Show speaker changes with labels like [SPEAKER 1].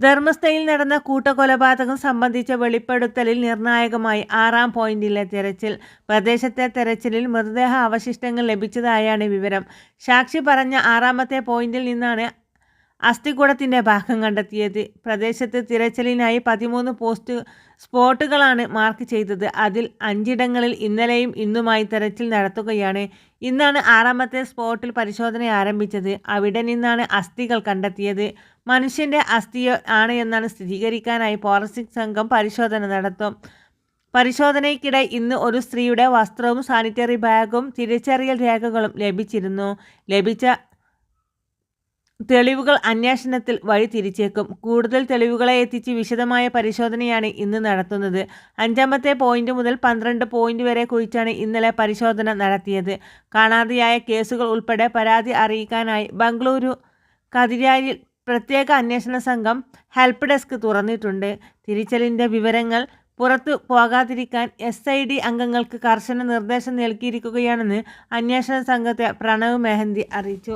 [SPEAKER 1] ധർമ്മസ്ഥയിൽ നടന്ന കൂട്ടക്കൊലപാതകം സംബന്ധിച്ച വെളിപ്പെടുത്തലിൽ നിർണായകമായി ആറാം പോയിന്റിലെ തെരച്ചിൽ. പ്രദേശത്തെ തെരച്ചിലിൽ മൃതദേഹ അവശിഷ്ടങ്ങൾ ലഭിച്ചതായാണ് വിവരം. സാക്ഷി പറഞ്ഞ ആറാമത്തെ പോയിന്റിൽ നിന്നാണ് അസ്ഥികൂടത്തിന്റെ ഭാഗം കണ്ടെത്തിയത്. പ്രദേശത്ത് തിരച്ചിലിനായി പതിമൂന്ന് പോസ്റ്റ് സ്പോട്ടുകളാണ് മാർക്ക് ചെയ്തത്. അതിൽ അഞ്ചിടങ്ങളിൽ ഇന്നലെയും ഇന്നുമായി തെരച്ചിൽ നടത്തുകയാണ്. ഇന്നാണ് ആറാമത്തെ സ്പോട്ടിൽ പരിശോധന ആരംഭിച്ചത്. അവിടെ നിന്നാണ് അസ്ഥികൾ കണ്ടെത്തിയത്. മനുഷ്യന്റെ അസ്ഥിയോ ആണ് എന്നാണ് സ്ഥിരീകരിക്കാനായി ഫോറൻസിക് സംഘം പരിശോധന നടത്തും. പരിശോധനയ്ക്കിടെ ഇന്ന് ഒരു സ്ത്രീയുടെ വസ്ത്രവും സാനിറ്ററി ബാഗും തിരിച്ചറിയൽ രേഖകളും ലഭിച്ചിരുന്നു. ലഭിച്ച തെളിവുകൾ അന്വേഷണത്തിൽ വഴി തിരിച്ചേക്കും. കൂടുതൽ തെളിവുകളെ എത്തിച്ച് വിശദമായ പരിശോധനയാണ് ഇന്ന് നടത്തുന്നത്. അഞ്ചാമത്തെ പോയിന്റ് മുതൽ പന്ത്രണ്ട് പോയിന്റ് വരെ കുറിച്ചാണ് ഇന്നലെ പരിശോധന നടത്തിയത്. കാണാതെയായ കേസുകൾ ഉൾപ്പെടെ പരാതി അറിയിക്കാനായി ബംഗളൂരു കതിരാരിൽ പ്രത്യേക അന്വേഷണ സംഘം ഹെൽപ്പ് ഡെസ്ക് തുറന്നിട്ടുണ്ട്. തിരിച്ചലിന്റെ വിവരങ്ങൾ പുറത്തു പോകാതിരിക്കാൻ എസ് ഐ ഡി അംഗങ്ങൾക്ക് കർശന നിർദ്ദേശം നൽകിയിരിക്കുകയാണെന്ന് അന്വേഷണ സംഘത്തെ പ്രണവ് മെഹന്തി അറിയിച്ചു.